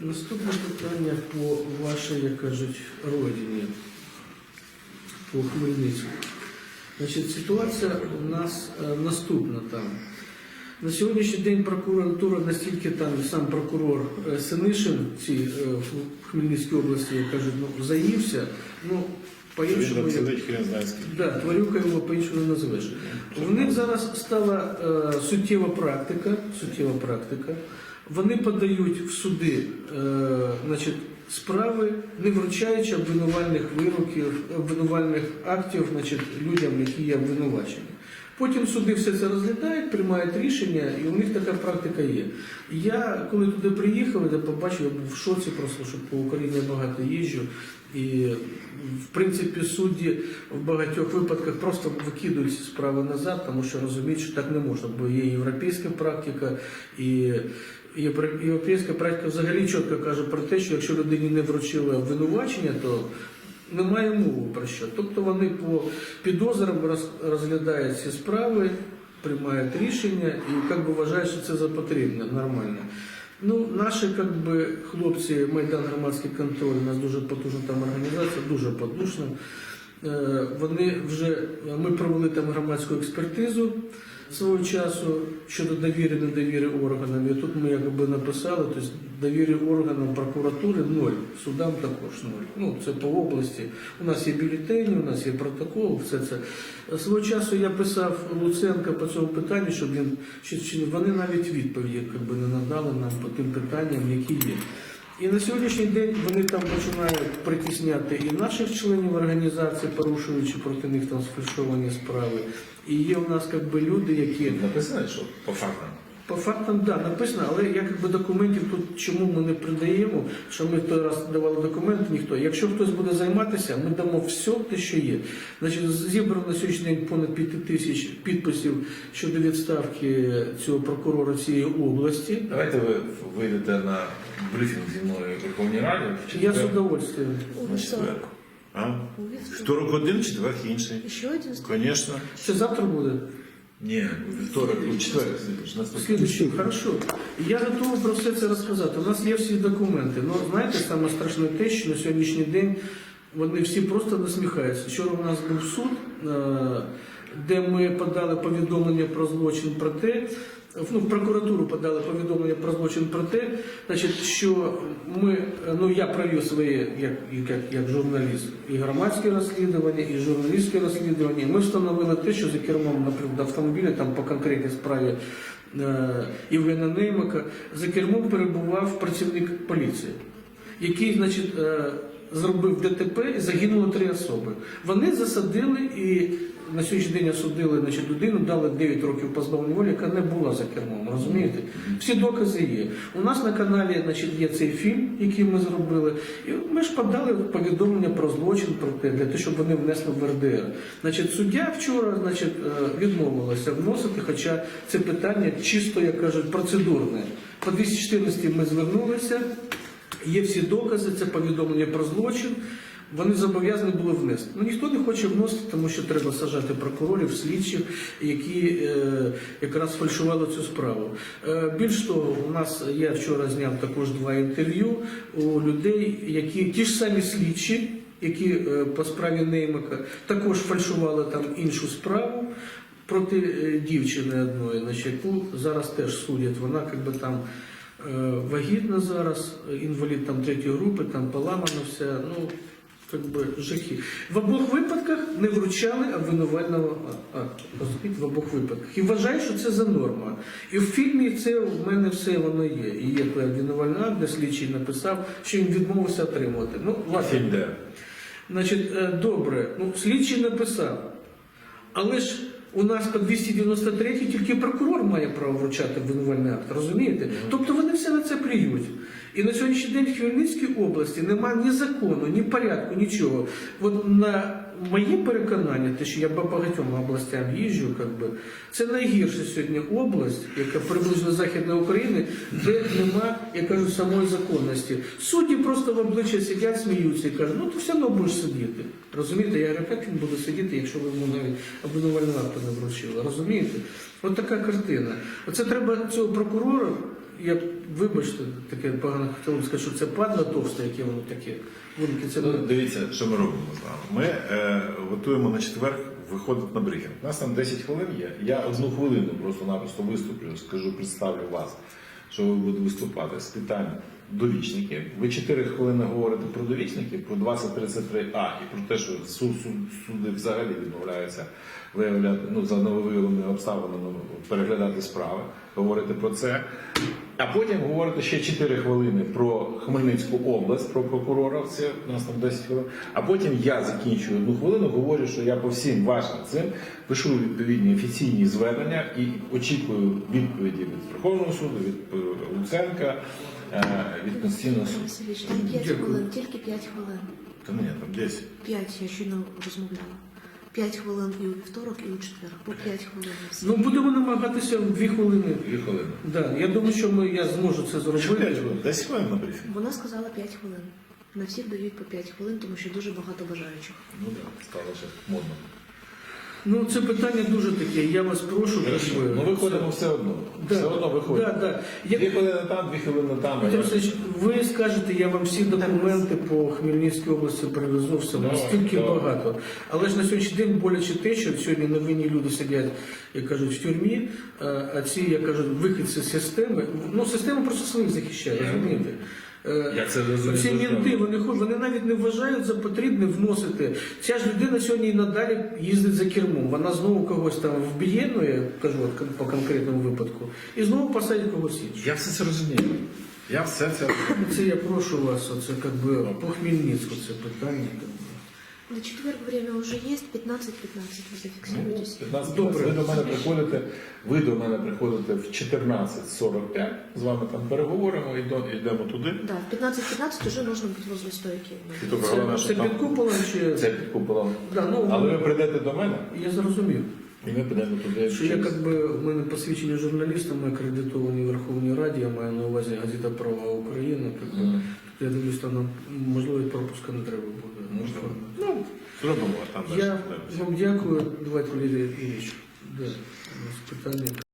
Наступне питання по вашій, як кажуть, родині, по Хмельницьку. Значить, ситуація у нас е, наступна там. На сьогоднішній день прокуратура настільки там сам прокурор е, Синишин в цій е, в Хмельницькій області, як кажуть, ну, заївся, ну, по-іншому. Да, тварюка його по-іншому не називеш. У них зараз стала е, суттєва практика, суттєва практика. Вони подають в суди е, значить, справи, не вручаючи обвинувальних вироків, обвинувальних актів значить, людям, які є обвинувачені. Потім суди все це розглядають, приймають рішення, і у них така практика є. Я коли туди приїхав, я побачив, я був в шоці просто, що по Україні багато їжджу. І в принципі судді в багатьох випадках просто викидують справи назад, тому що розуміють, що так не можна, бо є європейська практика і. Євро- Європейська практика взагалі чітко каже про те, що якщо людині не вручили обвинувачення, то немає мови про що. Тобто вони по підозрам роз- розглядають ці справи, приймають рішення і як би вважають, що це за потрібне, нормально. Ну, наші как би, хлопці, Майдан громадський контроль, у нас дуже потужна там організація, дуже потужна. Е, Вони вже ми провели там громадську експертизу свого часу щодо довіри, недовіри органам. І тут ми якби написали, тобто довіри органам прокуратури ноль, судам також ноль. Ну це по області. У нас є бюлетені, у нас є протокол, все це. Свого часу я писав Луценка по цьому питанню, щоб він чи вони навіть відповіді якби, не надали нам по тим питанням, які є. І на сьогоднішній день вони там починають притісняти і наших членів організації, порушуючи проти них там сфальшовані справи. І є у нас як би, люди, які написали, що по фактам. По фактам да, написано, але як би документів тут чому ми не придаємо, що ми в той раз давали документи, ніхто. Якщо хтось буде займатися, ми дамо все те, що є. Значить, зібрано на сьогоднішній понад 5 тисяч підписів щодо відставки цього прокурора цієї області. Давайте ви вийдете на брифінг зі мною в Верховній Раді. Я з удовольствием. На четвер. А? Вівторок один, четвер інший. Еще один Звісно. Це завтра буде? Ні, вівторок, у четвер. наступний. Слідуючий, хорошо. Я готовий про все це розказати. У нас є всі документи. Ну, знаєте, саме страшне те, що на сьогоднішній день вони всі просто насміхаються. Вчора у нас був суд, е, де ми подали повідомлення про злочин про те, ну, прокуратуру подали повідомлення про злочин про те, значить, що ми, е, ну я провів своє як, як, як журналіст і громадське розслідування, і журналістське розслідування. Ми встановили те, що за кермом, наприклад, автомобіля там по конкретній справі е, Євгена Неймака за кермом перебував працівник поліції, який, значить, е, зробив ДТП і загинуло три особи. Вони засадили і на сьогоднішній день осудили значить, людину, дали 9 років позбавлення волі, яка не була за кермом. Розумієте? Всі докази є. У нас на каналі значить, є цей фільм, який ми зробили. І ми ж подали повідомлення про злочин про те, для того, щоб вони внесли в РДР. Значить, суддя вчора значить, е, відмовилася вносити, хоча це питання чисто, як кажуть, процедурне. По 214 ми звернулися. Є всі докази, це повідомлення про злочин. Вони зобов'язані були внести. Ну ніхто не хоче вносити, тому що треба сажати прокурорів, слідчих, які е, якраз фальшували цю справу. Е, більш того, у нас я вчора зняв також два інтерв'ю у людей, які ті ж самі слідчі, які е, по справі Неймака також фальшували там іншу справу проти е, дівчини одної, значить, яку зараз теж судять. Вона якби там. Е, вагітна зараз, інвалід там третьої групи, там поламана вся, ну, как би жахи. В обох випадках не вручали обвинувального акту. В обох випадках. І вважаю, що це за норма. І в фільмі це в мене все воно є. І є обвинувальний акт, де слідчий написав, що він відмовився отримувати. Ну, власне. Фільм де? Значить, е, добре, ну слідчий написав. Але ж у нас по 293 тільки прокурор має право вручати винувальний акт, розумієте? Тобто вони все на це плюють. І на сьогоднішній день в Хмельницькій області немає ні закону, ні порядку, нічого. От на моє переконання, те, що я по багатьом областям їжджу, би, це найгірша сьогодні область, яка приблизно Західна України, де нема, я кажу, самої законності. Судді просто в обличчя сидять, сміються і кажуть, ну ти все одно будеш сидіти. Розумієте, я говорю, як він буде сидіти, якщо ви йому навіть обвинувального акту не вручили. Розумієте? От така картина. Оце треба цього прокурора я вибачте, таке погано хотів би сказати, що це падло товсте, яке воно таке. Велике це Ну, не дивіться, що ми робимо з вами. Ми е, готуємо на четвер виходить на брифінг. У нас там 10 хвилин є. Я одну хвилину просто-напросто виступлю, скажу, представлю вас, що ви будете виступати з питань довічників. Ви 4 хвилини говорите про довічників, про 2033А і про те, що суд, суд, суди взагалі відмовляються виявляти ну, за нововиявленими обставинами переглядати справи, говорите про це. А потім говорите ще 4 хвилини про Хмельницьку область, про прокурора. Це у нас там 10 хвилин. А потім я закінчую одну хвилину, говорю, що я по всім вашим цим пишу відповідні офіційні звернення і очікую відповіді від Верховного суду, від Луценка, від Конституційного суду. Там 5 хвилин, тільки 5 хвилин. Та ні, там 10. 5, я щойно розмовляла. 5 хвилин і у вівторок, і у четвер. По 5 хвилин. Ну будемо намагатися в дві хвилини. Дві хвилини. Да, я думаю, що ми, я зможу це Що 5 зробити. хвилин? 10 хвилин на брифінг. Вона сказала 5 хвилин. На всіх дають по 5 хвилин, тому що дуже багато бажаючих. Ну так, стало ще модно. Ну це питання дуже таке. Я вас прошу, щоб Ну виходимо все одно. Да, Все одно виходимо. Да, да. Я- Дві хвилини там, дві хвилини там. Петро Васильович, ви скажете, я вам всі документи по Хмельницькій області привезу, все Давай, настільки давай. багато. Але ж на сьогоднішній день боляче те, що сьогодні невинні люди сидять, як кажуть, в тюрмі, е, а ці, як кажуть, вихідці з системи, ну система просто своїх захищає, розумієте? Е, Я це розумію Ці мінти, вони хоч вони навіть не вважають за потрібне вносити. Ця ж людина сьогодні і надалі їздить за кермом. Вона знову когось там вб'є, ну я кажу от по конкретному випадку, і знову посадить когось іншого. Я все це розумію. Я все це розумію. Це я прошу вас, оце как би по Хмельницьку це питання. На четверг время уже есть, 15-15 вы зафиксируетесь. 15 Добре. Ви до мене приходите, ви до мене приходите в 14.45, з вами там переговоримо, йдемо, йдемо туди. Да, в 15-15 уже нужно быть возле стойки. І то головне, Це, що це там під куполом чи це під куполом. Да, ну, Але ви прийдете до мене, я зрозумів. і ми підемо туди. Що я через- как би в мене посвідчення журналіста, ми акредитовані в Верховній Раді, я маю на увазі газета Права України. Би. Мгм. Я дивлюсь, там нам можливо і пропуска не треба буде. Можливо. Зробимо там Я вам дякую, давайте Валерій Ілліч. Да, у нас питання.